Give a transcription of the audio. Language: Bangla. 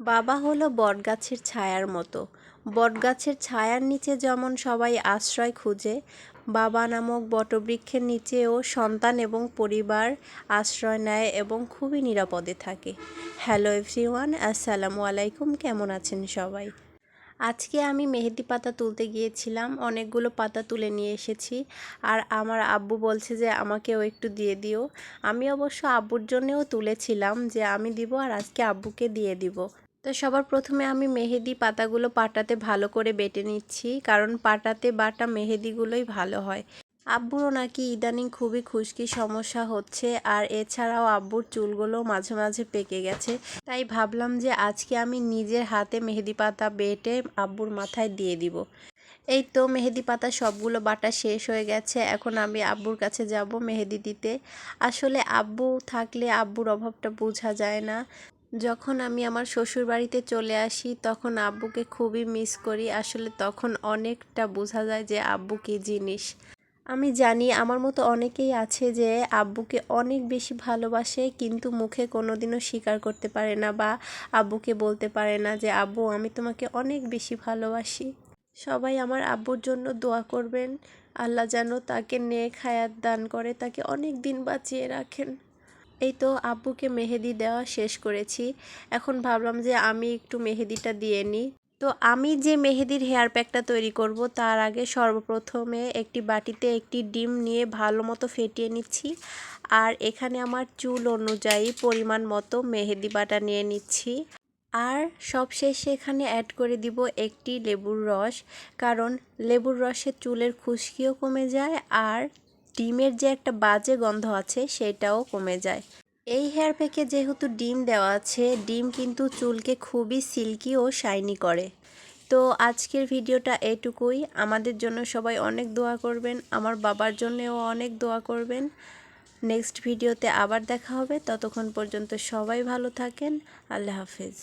বাবা হলো বটগাছের ছায়ার মতো। বটগাছের ছায়ার নিচে যেমন সবাই আশ্রয় খুঁজে, বাবা নামক বটবৃক্ষের নিচেও সন্তান এবং পরিবার আশ্রয় নেয় এবং খুবই নিরাপদে থাকে। হ্যালো এভরিওয়ান, আসসালামু আলাইকুম, কেমন আছেন সবাই? আজকে আমি মেহেদি পাতা তুলতে গিয়েছিলাম, অনেকগুলো পাতা তুলে নিয়ে এসেছি। আর আমার আব্বু বলছে যে, আমাকেও একটু দিয়ে দিও। আমি অবশ্য আব্বুর জন্যেও তুলেছিলাম যে, আমি দিব আর আজকে আব্বুকে দিয়ে দিব। তো সবার প্রথমে আমি মেহেদি পাতাগুলো পাটাতে ভালো করে বেটে নিচ্ছি, কারণ পাটাতে বাটা মেহেদিগুলোই ভালো হয়। আব্বুরও নাকি ইদানিং খুবই খুশকি সমস্যা হচ্ছে, আর এছাড়াও আব্বুর চুলগুলো মাঝে মাঝে পেকে গেছে। তাই ভাবলাম যে আজকে আমি নিজের হাতে মেহেদি পাতা বেটে আব্বুর মাথায় দিয়ে দিব। এই তো মেহেদি পাতা সবগুলো বাটা শেষ হয়ে গেছে, এখন আমি আব্বুর কাছে যাব মেহেদি দিতে। আসলে আব্বু থাকলে আব্বুর অভাবটা বোঝা যায় না। যখন আমি আমার শ্বশুর বাড়িতে চলে আসি, তখন আব্বুকে খুবই মিস করি। আসলে তখন অনেকটা বোঝা যায় যে আব্বু কী জিনিস। আমি জানি আমার মতো অনেকেই আছে যে আব্বুকে অনেক বেশি ভালোবাসে, কিন্তু মুখে কোনোদিনও স্বীকার করতে পারে না বা আব্বুকে বলতে পারে না যে, আব্বু, আমি তোমাকে অনেক বেশি ভালোবাসি। সবাই আমার আব্বুর জন্য দোয়া করবেন। আল্লাহ যেন তাকে নেক হায়াত দান করে, তাকে অনেক দিন বাঁচিয়ে রাখেন। এই তো আব্বুকে মেহেদি দেওয়া শেষ করেছি। এখন ভাবলাম যে আমি একটু মেহেদিটা দিয়ে নিই। তো আমি যে মেহেদির হেয়ার প্যাকটা তৈরি করব, তার আগে সর্বপ্রথমে একটি বাটিতে একটি ডিম নিয়ে ভালো মতো ফেটিয়ে নিচ্ছি। আর এখানে আমার চুল অনুযায়ী পরিমাণ মতো মেহেদি বাটা নিয়ে নিচ্ছি। আর সব শেষে এখানে অ্যাড করে দিব একটি লেবুর রস, কারণ লেবুর রসে চুলের খুশকিও কমে যায় আর ডিমের যে একটা বাজে গন্ধ আছে, সেটাও কমে যায়। এই হেয়ার প্যাকে যেহেতু ডিম দেওয়া আছে, ডিম কিন্তু চুলকে খুবই সিল্কি ও শাইনি করে। তো আজকের ভিডিওটা এটুকুই। আমাদের জন্য সবাই অনেক দোয়া করবেন, আমার বাবার জন্যও অনেক দোয়া করবেন। নেক্সট ভিডিওতে আবার দেখা হবে। ততক্ষণ পর্যন্ত সবাই ভালো থাকেন। আল্লাহ হাফিজ।